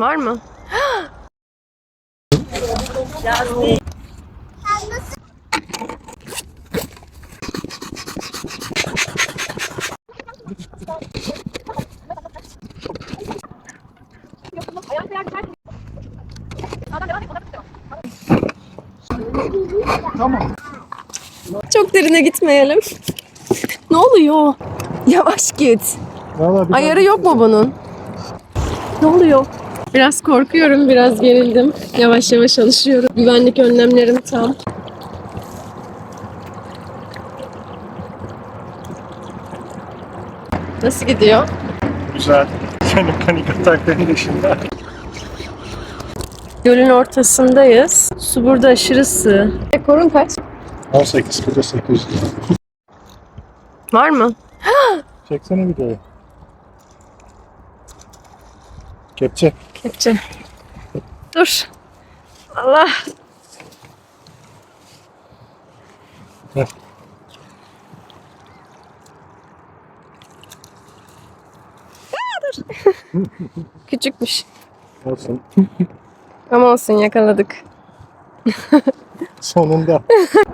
Var mı? Çok derine gitmeyelim. ne oluyor? Yavaş git. Bir Ayarı yok mu bunun? Ne oluyor? Biraz korkuyorum, biraz gerildim. Yavaş yavaş alışıyorum. Güvenlik önlemlerim tam. Nasıl gidiyor? güzel. Yani panik atakların dışında. Gölün ortasındayız. Su burada aşırı sığ. Rekorun kaç? 18 kilo 800 Var mı? Çeksene videoyu. Kepçe. Kepçe. Dur. Allah. Heh. Küçükmüş. Olsun. Ama olsun yakaladık. Sonunda.